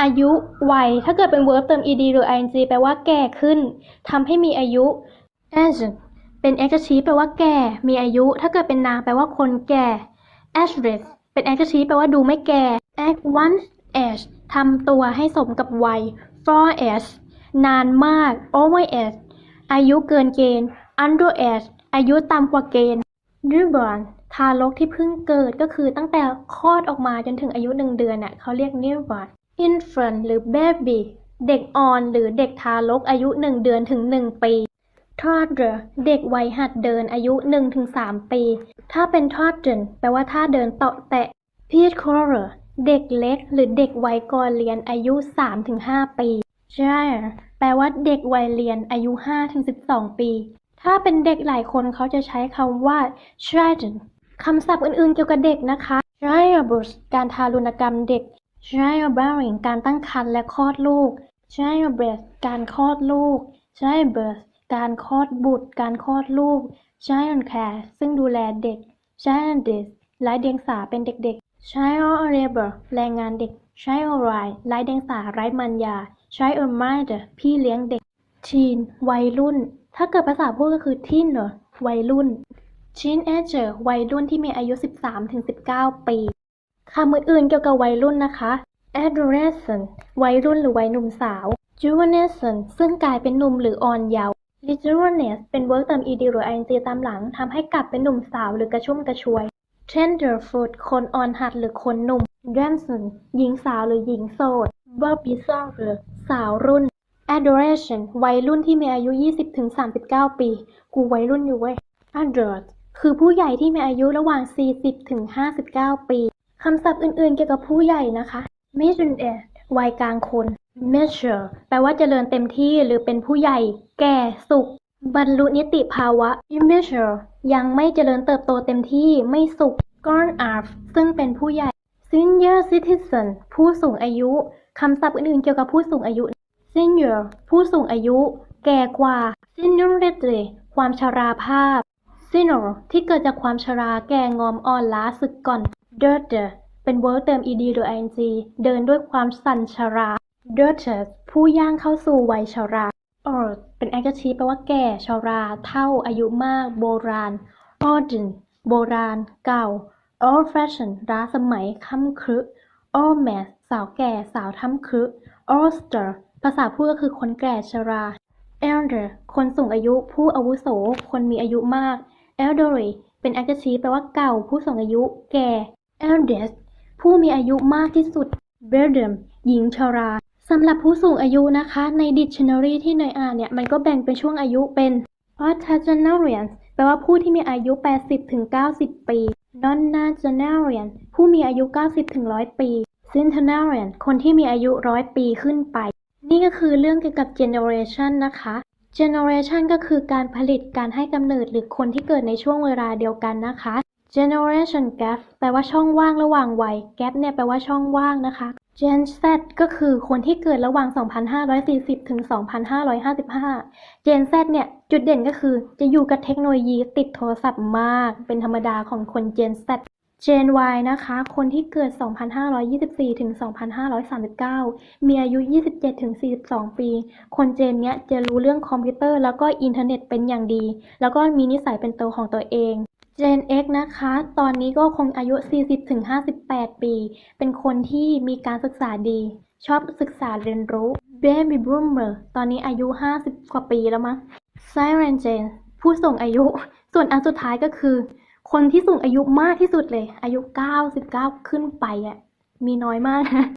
อายุ วัย ถ้าเกิดเป็น verb เติม ed หรือ ing แปลว่าแก่ขึ้นทำให้มีอายุ age เป็น adjective แปลว่าแก่ มีอายุ ถ้าเกิดเป็นนามแปลว่าคนแก่ ageless เป็น adjective แปลว่าดูไม่แก่ act one age ทำตัวให้สมกับวัย for age นานมาก over age อายุเกินเกณฑ์ under age อายุต่ำกว่าเกณฑ์ newborn ทารกที่เพิ่งเกิดก็คือตั้งแต่คลอดออกมาจนถึงอายุหนึ่งเดือนน่ะเขาเรียก newborn infant หรือ baby เด็กอ่อนหรือเด็กทารกอายุหนึ่งเดือนถึงหนึ่งปี toddler เด็กวัยหัดเดินอายุ 1-3 ปี ถ้าเป็น toddler แปลว่าท่าเดินเตาะแตะ preschooler เด็กเล็ก หรือเด็กวัยก่อนเรียนอายุ 3-5 ปี child แปลว่าเด็กวัยเรียนอายุ 5-12 ปี ถ้าเป็นเด็กหลายคนเขาจะใช้คำว่า children คำศัพท์อื่นๆเกี่ยวกับเด็กนะคะ childbirth การทารุณกรรมเด็ก childbearing การตั้งครรภ์และคลอดลูก childbirth การคลอดลูก childbirth การคลอดบุตร การคลอดลูก child care ซึ่งดูแลเด็ก childish ไร้เดียงสาเป็นเด็กๆ child labor แรงงานเด็ก child right ไร้เดียงสาไร้มันยา child minder พี่เลี้ยงเด็ก teen วัยรุ่น ถ้าเกิดภาษาพูดก็คือ teen เหรอวัยรุ่น teenager วัยรุ่นที่มีอายุ 13-19 ปี คำอื่นๆเกี่ยวกับวัยรุ่นนะคะ adolescent วัยรุ่นหรือวัยหนุ่มสาว juvenescent ซึ่งกลายเป็นหนุ่มหรืออ่อนเยาว์ rejuvenate เป็น verb เติม ed หรือ ing ตามหลังทำให้กลับเป็นหนุ่มสาวหรือกระชุ่มกระชวย tenderfoot คนอ่อนหัดหรือคนหนุ่ม damsel หญิงสาวหรือหญิงโสด baby softer สาวรุ่น adolescent วัยรุ่นที่มีอายุ 20-39 ปี กูวัยรุ่นอยู่เว้ย adult คือผู้ใหญ่ที่มีอายุระหว่าง 40-59 ปี คำศัพท์อื่นๆ เกี่ยวกับผู้ใหญ่นะคะ middle age วัยกลางคน mature แปลว่าเจริญเต็มที่หรือเป็นผู้ใหญ่ แก่ สุข บรรลุนิติภาวะ immature ยังไม่เจริญเติบโตเต็มที่ ไม่สุข grown up ซึ่งเป็นผู้ใหญ่ senior citizen ผู้สูงอายุ คำศัพท์อื่นๆ เกี่ยวกับผู้สูงอายุ senior ผู้สูงอายุ แก่กว่า seniority ความชราภาพ senior ที่เกิดจากความชราแก่งอมอ่อนล้าสึกก่อน dirty เป็น verb เติม ed หรือ ing เดินด้วยความสั่นชรา dirty ผู้ย่างเข้าสู่วัยชรา old เป็น adjective แปลว่าแก่ชรา เท่า อายุมาก โบราณ modern โบราณ เก่า old fashion ล้าสมัย ค่ำครึ old man สาวแก่ สาวท่ำครึ oldster ภาษาพูดก็คือคนแก่ชรา elder คนสูงอายุ ผู้อาวุโส คนมีอายุมาก elderly เป็น adjective แปลว่าเก่า ผู้สูงอายุ แก่ eldest ผู้มีอายุมากที่สุด beldam หญิงชราสำหรับผู้สูงอายุนะคะ ใน dictionary ที่เนยอ่านเนี่ย มันก็แบ่งเป็นช่วงอายุเป็น octogenarians แปลว่าผู้ที่มีอายุ 80-90 ปี nonagenarian ผู้มีอายุ 90-100 ปี centenarian คนที่มีอายุ 100 ปีขึ้นไป นี่ก็คือเรื่องเกี่ยวกับ generation นะคะ generation ก็คือการผลิตการให้กำเนิดหรือคนที่เกิดในช่วงเวลาเดียวกันนะคะ generation gap แปลว่าช่องว่างระหว่างวัย gap เนี่ยแปลว่าช่องว่างนะคะ Gen Z ก็คือคนที่เกิดระหว่าง 2,540 ถึง 2,555 Gen Z เนี่ย จุดเด่นก็คือจะอยู่กับเทคโนโลยีติดโทรศัพท์มาก เป็นธรรมดาของคน Gen Z Gen Y นะคะ คนที่เกิด 2,524 ถึง 2,539 มีอายุ 27 ถึง 42 ปี คนเจนเนี้ยจะรู้เรื่องคอมพิวเตอร์แล้วก็อินเทอร์เน็ตเป็นอย่างดี แล้วก็มีนิสัยเป็นตัวของตัวเอง Gen X นะคะ ตอนนี้ก็คงอายุ 40-58 ปี เป็นคนที่มีการศึกษาดี ชอบศึกษาเรียนรู้ Baby Boomer ตอนนี้อายุ 50 กว่าปีแล้วมั้ง Siren Gen ผู้สูงอายุ ส่วนอันสุดท้ายก็คือ คนที่สูงอายุมากที่สุดเลย อายุ 99 ขึ้นไปอะ มีน้อยมากนะ